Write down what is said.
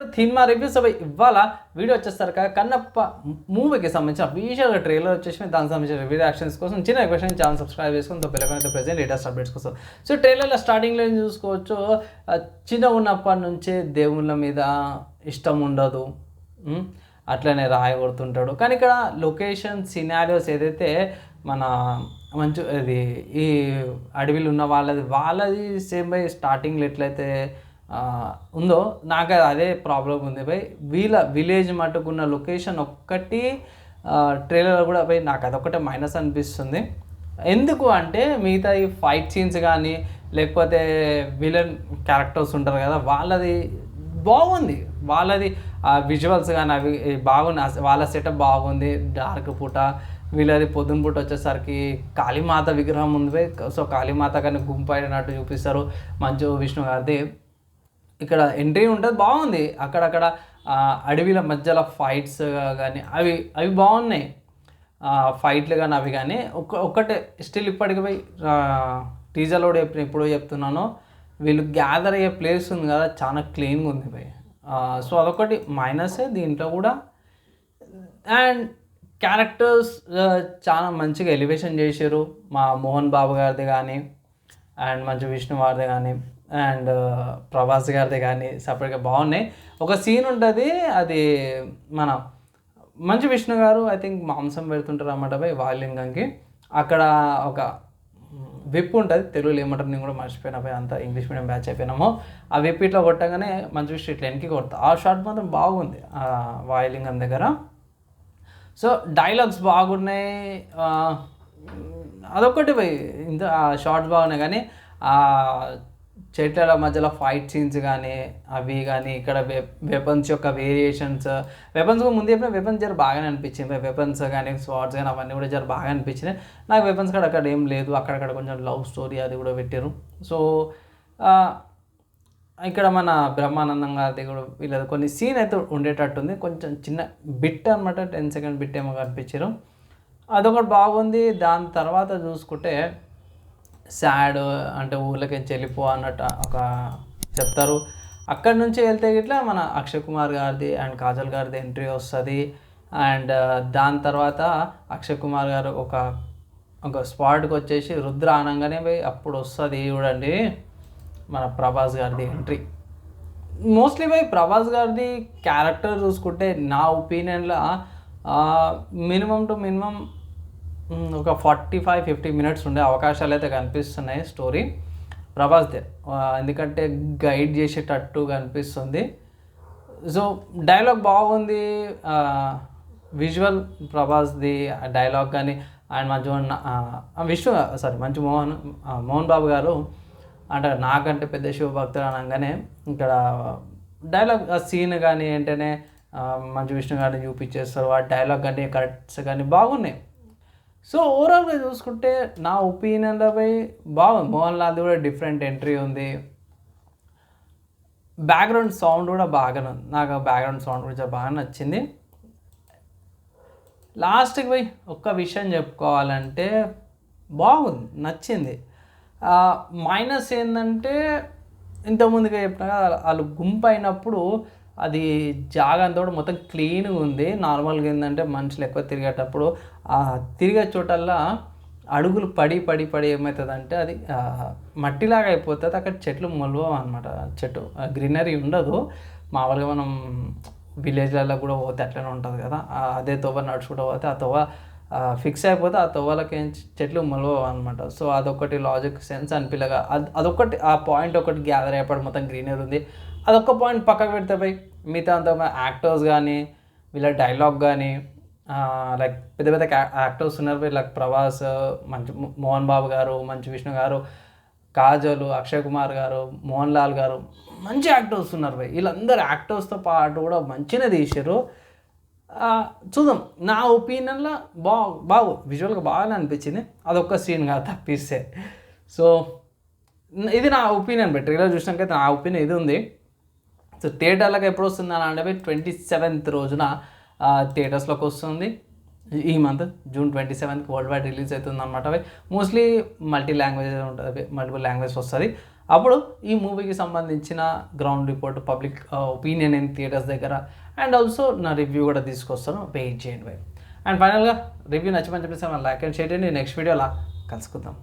Cinema reviews అవి ఇవాళ video వచ్చేసరిక Kannappa మూవీకి సంబంధించిన అఫీషియల్ ట్రైలర్ వచ్చేసి దానికి సంబంధించిన రివ్యూ యాక్షన్స్ కోసం చిన్న క్వశ్చన్ ఛానల్ సబ్స్క్రైబ్ చేసుకుని పిల్లలకి ప్రజెంట్ లేటెస్ట్ అప్డేట్స్ కోసం. సో ట్రైలర్లో స్టార్టింగ్లో ఏం చూసుకోవచ్చు? చిన్న ఉన్నప్పటి నుంచే దేవుళ్ళ మీద ఇష్టం ఉండదు. అట్లనే రాయి కొడుతుంటాడు. కానీ ఇక్కడ లొకేషన్ సినారియోస్ ఏదైతే మన మంచి ఇది ఈ అడవిలో ఉన్న వాళ్ళది వాళ్ళది సేమ్ బై స్టార్టింగ్లో ఎట్లయితే ఉందో నాకు అదే ప్రాబ్లం ఉంది పోయి వీళ్ళ విలేజ్ మటుకున్న లొకేషన్ ఒక్కటి ట్రైలర్ కూడా పోయి నాకు అదొకటే మైనస్ అనిపిస్తుంది. ఎందుకు అంటే మిగతా ఈ ఫైట్ సీన్స్ కానీ లేకపోతే విలన్ క్యారెక్టర్స్ ఉంటారు కదా వాళ్ళది బాగుంది. వాళ్ళది ఆ విజువల్స్ కానీ అవి బాగుంది వాళ్ళ సెటప్ బాగుంది. డార్క్ పూట వీళ్ళది పొద్దున పూట వచ్చేసరికి కాళీమాత విగ్రహం ఉంది పోయి సో కాళీమాత కానీ గుంపు అయినట్టు చూపిస్తారు. మంచు విష్ణు గారిది. ఇక్కడ ఎంట్రీ ఉంటుంది బాగుంది. అక్కడక్కడ అడవిల మధ్యలో ఫైట్స్ కానీ అవి అవి బాగున్నాయి. ఫైట్లు కానీ అవి కానీ ఒక్క ఒక్కటే స్టిల్ ఇప్పటికి పోయి టీజర్లో కూడా చెప్పిన ఎప్పుడో చెప్తున్నాను వీళ్ళు గ్యాదర్ అయ్యే ప్లేస్ ఉంది కదా చాలా క్లీన్గా ఉంది పోయి. సో అదొకటి మైనసే దీంట్లో కూడా. అండ్ క్యారెక్టర్స్ చాలా మంచిగా ఎలివేషన్ చేశారు. మా మోహన్ బాబు గారిది కానీ అండ్ మంచి విష్ణు వారిది కానీ అండ్ ప్రభాస్ గారిది కానీ సపరేట్గా బాగున్నాయి. ఒక సీన్ ఉంటుంది అది మన మంచి విష్ణు గారు ఐ థింక్ మాంసం పెడుతుంటారు అన్నమాట పోయి వాలింగంకి అక్కడ ఒక విప్ ఉంటుంది తెలుగులో ఏమంటారు నేను కూడా మర్చిపోయినా పోయి అంత ఇంగ్లీష్ మీడియం బ్యాచ్ అయిపోయినాము. ఆ విప్ ఇట్లా కొట్టగానే మంచి విషయం ఇట్లా వెనక్కి కొడతా. ఆ షాట్ మాత్రం బాగుంది ఆ వాయిలింగం దగ్గర. సో డైలాగ్స్ బాగున్నాయి అదొకటి పోయి ఇంత షార్ట్స్ బాగున్నాయి కానీ ఆ చెట్ల మధ్యలో ఫైట్ సీన్స్ కానీ అవి కానీ ఇక్కడ వెపన్స్ యొక్క వేరియేషన్స్ వెపన్స్ ముందు చెప్పిన వెపన్స్ జర బాగానే అనిపించింది. వెపన్స్ కానీ స్వార్ట్స్ కానీ అవన్నీ కూడా జర బాగా అనిపించినాయి. నాకు వెపన్స్ కూడా అక్కడ ఏం లేదు. అక్కడక్కడ కొంచెం లవ్ స్టోరీ అది కూడా పెట్టారు సో ఇక్కడ మన బ్రహ్మానందం గారి కూడా వీళ్ళది కొన్ని సీన్ అయితే ఉండేటట్టుంది. కొంచెం చిన్న బిట్ అనమాట టెన్ సెకండ్ బిట్ ఏమో కనిపించారు అదొకటి బాగుంది. దాని తర్వాత చూసుకుంటే సాడ్ అంటే ఊళ్ళకి వెళ్ళిపో అన్నట్టు ఒక చెప్తారు. అక్కడి నుంచి వెళ్తే గిట్లా మన అక్షయ్ కుమార్ గారిది అండ్ కాజల్ గారిది ఎంట్రీ వస్తుంది. అండ్ దాని తర్వాత అక్షయ్ కుమార్ గారు ఒక ఒక స్పాట్కి వచ్చేసి రుద్ర అనగానే పోయి అప్పుడు వస్తుంది చూడండి మన ప్రభాస్ గారిది ఎంట్రీ. మోస్ట్లీ బై ప్రభాస్ గారిది క్యారెక్టర్ చూసుకుంటే నా ఒపీనియన్లో మినిమం టు మినిమం ఒక ఫార్టీ ఫైవ్ ఫిఫ్టీ మినిట్స్ ఉండే అవకాశాలు అయితే కనిపిస్తున్నాయి స్టోరీ. ప్రభాస్దే ఎందుకంటే గైడ్ చేసేటట్టు కనిపిస్తుంది. సో డైలాగ్ బాగుంది. విజువల్ ప్రభాస్ది డైలాగ్ కానీ ఆయన మంచి విష్ణు సారీ మంచి మోహన్ మోహన్ బాబు గారు అంటే నాకంటే పెద్ద శివభక్తులు అనగానే ఇక్కడ డైలాగ్ ఆ సీన్ కానీ ఏంటనే మంచి విష్ణు గారిని చూపించేస్తారు. ఆ డైలాగ్ కానీ కరెక్ట్స్ కానీ బాగున్నాయి. సో ఓవరాల్గా చూసుకుంటే నా ఒపీనియన్లో పోయి బాగుంది. మోహన్ లాల్ది కూడా డిఫరెంట్ ఎంట్రీ ఉంది. బ్యాక్గ్రౌండ్ సౌండ్ కూడా బాగానే ఉంది. నాకు ఆ బ్యాక్గ్రౌండ్ సౌండ్ కూడా చాలా బాగా నచ్చింది. లాస్ట్కి పోయి ఒక్క విషయం చెప్పుకోవాలంటే బాగుంది. నచ్చింది. మైనస్ ఏంటంటే ఇంతకుముందుగా చెప్పిన వాళ్ళు గుంపు అయినప్పుడు అది జాగా అంతా కూడా మొత్తం క్లీన్గా ఉంది. నార్మల్గా ఏంటంటే మనుషులు ఎక్కువ తిరిగేటప్పుడు ఆ తిరిగే చోటల్లా అడుగులు పడి పడి పడి ఏమవుతుంది అంటే అది మట్టిలాగా అయిపోతుంది. అక్కడ చెట్లు మొలవవు అనమాట చెట్టు గ్రీనరీ ఉండదు. మామూలుగా మనం విలేజ్లలో కూడా పోతే అట్లనే ఉంటుంది కదా. అదే తోవ నడుచుకుంటూ పోతే ఆ తోవ ఫిక్స్ అయిపోతే ఆ తోవలకి ఏం చెట్లు మొలవవు అనమాట సో అదొకటి లాజిక్ సెన్స్ అనిపిల్లగా అది అదొకటి ఆ పాయింట్ ఒకటి గ్యాదర్ అయిపోవడం మొత్తం గ్రీనరీ ఉంది. అదొక పాయింట్ పక్కకు పెడితే పోయి మిగతా అంతా యాక్టర్స్ కానీ వీళ్ళ డైలాగ్ కానీ లైక్ పెద్ద పెద్ద యాక్టర్స్ ఉన్నారు పోయి లైక్ ప్రభాస్ మంచి మోహన్ బాబు గారు మంచి విష్ణు గారు కాజల్ అక్షయ్ కుమార్ గారు మోహన్ లాల్ గారు మంచి యాక్టర్స్ ఉన్నారు భయ్. వీళ్ళందరూ యాక్టర్స్తో పాటు కూడా మంచిగా తీసారు చూద్దాం. నా ఒపీనియన్లో బా బాగు. విజువల్గా బాగానే అనిపించింది. అదొక్క సీన్ కాదు తప్పిస్తే. సో ఇది నా ఒపీనియన్ బట్ ట్రైలర్ చూసినాకైతే నా ఒపీనియన్ ఇది ఉంది. సో థియేటర్లకు ఎప్పుడు వస్తుంది అని అంటే ట్వంటీ సెవెంత్ రోజున థియేటర్స్లోకి వస్తుంది. ఈ మంత్ జూన్ ట్వంటీ సెవెంత్కి వరల్డ్ వైడ్ రిలీజ్ అవుతుంది అనమాట మోస్ట్లీ మల్టీ లాంగ్వేజ్ ఉంటుంది మల్టిపుల్ లాంగ్వేజ్ వస్తుంది. అప్పుడు ఈ మూవీకి సంబంధించిన ground report public opinion in theatres దగ్గర అండ్ ఆల్సో నా రివ్యూ కూడా తీసుకొస్తాను వెయిట్ చేయండి. అండ్ ఫైనల్గా రివ్యూ నచ్చమని చెప్పేసి లైక్ అండ్ షేర్ చేయండి. నెక్స్ట్ వీడియోలా కలుసుకుందాం.